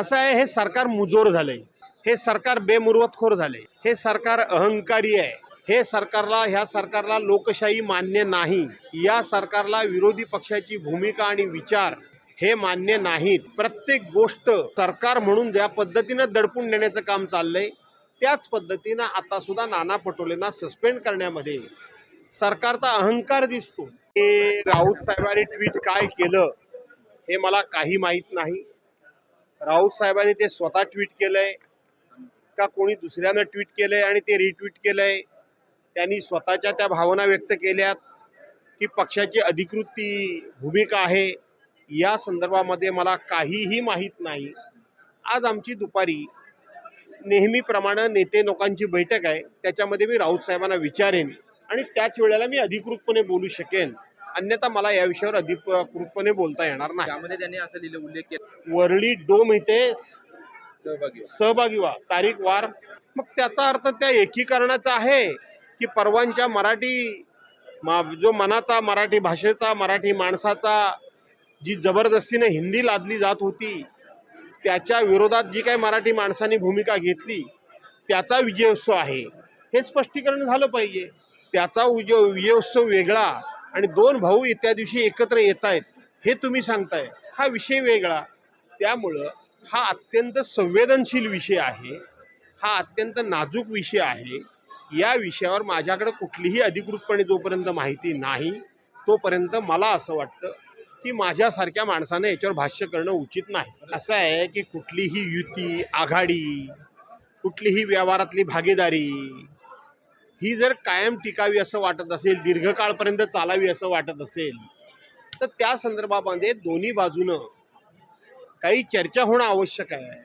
असं आहे हे सरकार मुजोर झालंय. हे सरकार बेमुरवतखोर झाले हे सरकार अहंकारी आहे. हे सरकारला ह्या सरकारला लोकशाही मान्य नाही. या सरकारला विरोधी पक्षाची भूमिका आणि विचार हे मान्य नाहीत. प्रत्येक गोष्ट सरकार म्हणून ज्या पद्धतीनं दडपून नेण्याचं काम चाललंय त्याच पद्धतीनं आता सुद्धा नाना पटोलेंना सस्पेंड करण्यामध्ये सरकारचा अहंकार दिसतो. हे राऊत साहेबांनी ट्विट काय केलं हे मला काही माहीत नाही. राऊत साहेबांनी ते स्वतः ट्विट केलंय का कोणी दुसऱ्यानं ट्विट केलंय आणि ते रिट्विट केलंय त्यांनी स्वतःच्या त्या भावना व्यक्त केल्यात की पक्षाची अधिकृत ती भूमिका आहे. या संदर्भामध्ये मला काहीही माहीत नाही. आज आमची दुपारी नेहमीप्रमाणे नेते लोकांची बैठक आहे. त्याच्यामध्ये मी राऊत साहेबांना विचारेन आणि त्याच वेळेला मी अधिकृतपणे बोलू शकेन. अन्यथा मला या विषयावर अधिकृतपणे बोलता येणार नाही. त्यामध्ये त्यांनी असं लिहिलं उल्लेख वरळी डोम इथे सहभागी सहभागी व्हा. तारीख वार. मग त्याचा अर्थ त्या एकीकरणाचा आहे की परवांच्या मराठी मा जो मनाचा मराठी भाषेचा मराठी माणसाचा जी जबरदस्तीने हिंदी लादली जात होती त्याच्या विरोधात जी काही मराठी माणसांनी भूमिका घेतली त्याचा विजयोत्सव आहे. हे स्पष्टीकरण झालं पाहिजे. त्याचा उज विजयोत्सव वेगळा आणि दोन भाऊ त्या दिवशी एकत्र येत आहेत हे तुम्ही सांगताय. हा विषय वेगळा. त्यामुळं हा अत्यंत संवेदनशील विषय आहे हा अत्यंत नाजूक विषय आहे. या विषयावर माझ्याकडे कुठलीही अधिकृतपणे जोपर्यंत माहिती नाही तोपर्यंत मला असं वाटतं की माझ्यासारख्या माणसानं याच्यावर भाष्य करणं उचित नाही. असं आहे की कुठलीही युती आघाडी कुठलीही व्यवहारातली भागीदारी ही जर कायम टिकावी असं वाटत असेल दीर्घकाळपर्यंत चालावी असं वाटत असेल तर त्या संदर्भामध्ये दोन्ही बाजूनं काही चर्चा होणं आवश्यक आहे.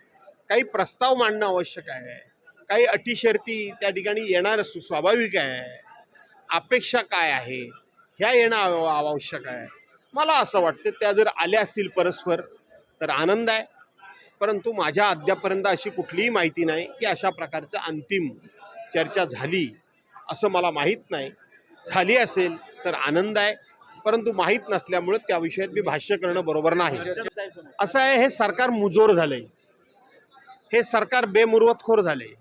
काही प्रस्ताव मांडणं आवश्यक आहे. काही अटी शर्ती त्या ठिकाणी येणार असू स्वाभाविक आहे. अपेक्षा काय आहे? ह्या येणं आवश्यक आहे. मला असं वाटतं त्या जर आल्या असतील परस्पर तर आनंद आहे. परंतु माझ्या अद्यापर्यंत अशी कुठलीही माहिती नाही की अशा प्रकारचं अंतिम चर्चा झाली असं मला माहीत नाही. झाली असेल तर आनंद आहे. परंतु माहीत नसल्यामुळे त्या विषयात मी भाष्य करणं बरोबर नाही. असं आहे हे सरकार मुजोर झालंय. हे सरकार बेमुरवतखोर झाले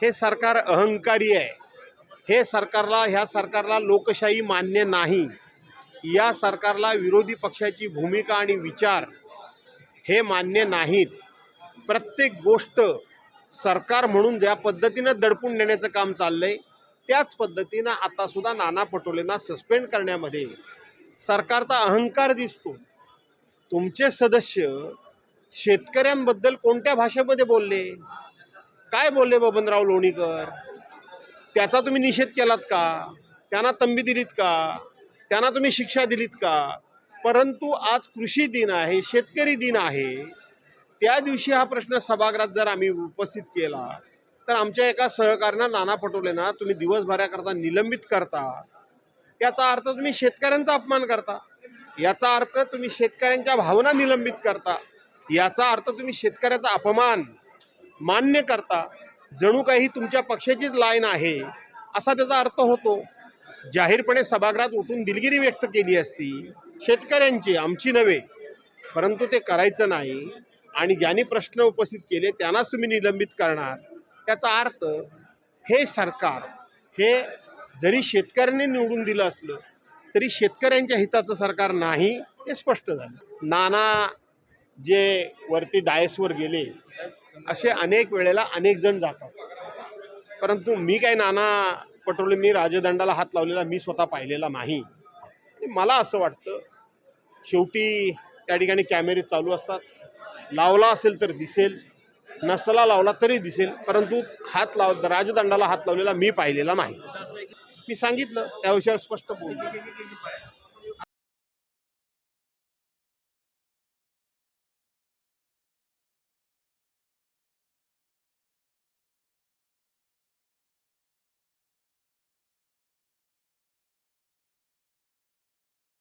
हे सरकार अहंकारी आहे. हे सरकारला ह्या सरकारला लोकशाही मान्य नाही. या सरकारला विरोधी पक्षाची भूमिका आणि विचार हे मान्य नाहीत. प्रत्येक गोष्ट सरकार म्हणून ज्या पद्धतीनं दडपून नेण्याचं काम चाललंय त्याच पद्धतीनं आता सुद्धा नाना पटोलेंना सस्पेंड करण्यामध्ये सरकारचा अहंकार दिसतो. तुमचे सदस्य शेतकऱ्यांबद्दल कोणत्या भाषेमध्ये बोलले? काय बोलले बबनराव लोणीकर? त्याचा तुम्ही निषेध केलात का? त्यांना तंबी दिलीत का? त्यांना तुम्ही शिक्षा दिलीत का? परंतु आज कृषी दिन आहे शेतकरी दिन आहे. त्या दिवशी हा प्रश्न सभागृहात जर आम्ही उपस्थित केला तर आमच्या एका सहकार्यांना नाना पटोलेंना तुम्ही दिवसभराकरता निलंबित करता. याचा अर्थ तुम्ही शेतकऱ्यांचा अपमान करता. याचा अर्थ तुम्ही शेतकऱ्यांच्या भावना निलंबित करता. याचा अर्थ तुम्ही शेतकऱ्याचा अपमान मान्य करता. जणू काही तुमच्या पक्षाचीच लाईन आहे असा त्याचा अर्थ होतो. जाहीरपणे सभागृहात उठून दिलगिरी व्यक्त केली असती. शेतकऱ्यांची आमची नव्हे परंतु ते करायचं नाही आणि ज्यांनी प्रश्न उपस्थित केले त्यांनाच तुम्ही निलंबित करणार. त्याचा अर्थ हे सरकार हे जरी शेतकऱ्यांनी निवडून दिलं असलं तरी शेतकऱ्यांच्या हिताचं सरकार नाही हे स्पष्ट झालं. नाना जे वरती डायसवर गेले असे अनेक वेळेला अनेक जण जातात. परंतु मी काय नाना पटोलेंनी राजदंडाला हात लावलेला मी स्वतः पाहिलेला नाही. मला असं वाटतं शेवटी त्या ठिकाणी कॅमेरे चालू असतात. लावला असेल तर दिसेल नसला लावला तरी दिसेल परंतु हात लाव राजदंडाला हात लावलेला मी पाहिलेला नाही. मी सांगितलं त्या विषयावर स्पष्ट बोलतो